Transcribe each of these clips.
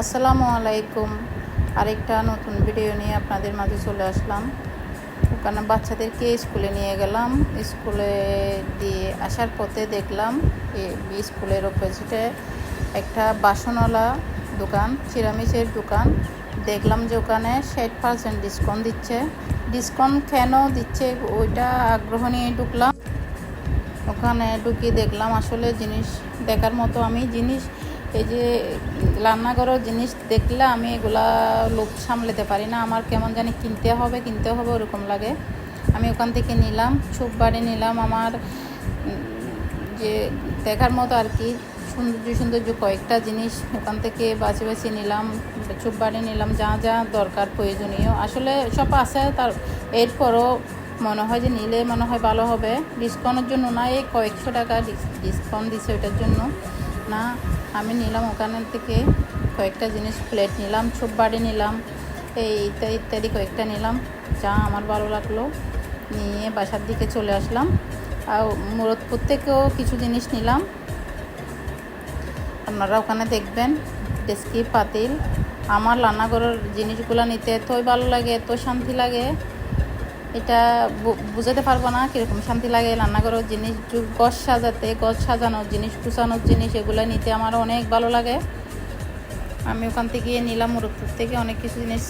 আসসালামু আলাইকুম। আরেকটা নতুন ভিডিও নিয়ে আপনাদের মাঝে চলে আসলাম। ওখানে বাচ্চাদেরকে স্কুলে নিয়ে গেলাম। স্কুলে দিয়ে আসার পথে দেখলাম স্কুলের অপোজিটে একটা বাসনওয়ালা দোকান সিরামিসের দোকান। দেখলাম যে ওখানে ষাট পার্সেন্ট ডিসকাউন্ট দিচ্ছে। ডিসকাউন্ট কেন দিচ্ছে ওইটা আগ্রহ নিয়ে ঢুকলাম। ওখানে ঢুকিয়ে দেখলাম আসলে জিনিস দেখার মতো আমি জিনিস এই যে রান্নাঘরের জিনিস দেখলে আমি এগুলা লোক সামলাতে পারি না। আমার কেমন জানি কিনতে হবে কিনতে হবে ওরকম লাগে। আমি ওখান থেকে নিলাম চুপ বাড়ি নিলাম আমার যে দেখার মতো আর কি। সৌন্দর্য সৌন্দর্য কয়েকটা জিনিস ওখান থেকে বাছে বাছে নিলাম চুপ বাড়ি নিলাম, যা যা দরকার প্রয়োজনীয়। আসলে সব আছে, তার এরপরও মনে হয় যে নিলে মনে হয় ভালো হবে। ডিসকাউন্টের জন্য না, এই কয়েকশো টাকা ডিসকাউন্ট দিছে ওইটার জন্য। না, আমি নিলাম ওখানে থেকে কয়েকটা জিনিস প্লেট নিলাম, ছোপ বাড়ি নিলাম, এই ইত্যাদি ইত্যাদি কয়েকটা নিলাম, যা আমার ভালো লাগল। নিয়ে বাসার দিকে চলে আসলাম। আর মুরতপুর থেকেও কিছু জিনিস নিলাম। আপনারা ওখানে দেখবেন, ডেস্কি, পাতিল। আমার রান্নাঘরের জিনিসগুলো নিতে এতই ভালো লাগে, এত শান্তি লাগে। এটা বুঝাতে পারব না, কীরকম শান্তি লাগে রান্নাঘরের জিনিস গছ সাজাতে, গছ সাজানোর জিনিস, কুচানোর জিনিস, এগুলো নিতে আমার অনেক ভালো লাগে। আমি ওখান থেকে নিলাম মুরগপুর থেকে, অনেক কিছু জিনিস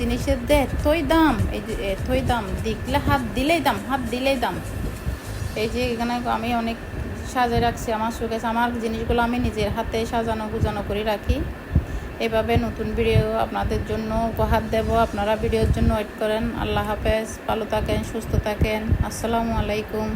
জিনিসের দে, এতই দাম, এই যে এতই দাম, দেখলে হাত দিলেই দাম, হাত দিলেই দাম। এই যে এখানে আমি অনেক সাজিয়ে রাখছি, আমার সুখেছে আমার জিনিসগুলো আমি নিজের হাতে সাজানো গুজানো করে রাখি। এভাবে নতুন ভিডিও আপনাদের জন্য উপহার দেব। আপনারা ভিডিওর জন্য ওয়েট করেন। আল্লাহ হাফেজ। ভালো থাকেন, সুস্থ থাকেন। আসসালামু আলাইকুম।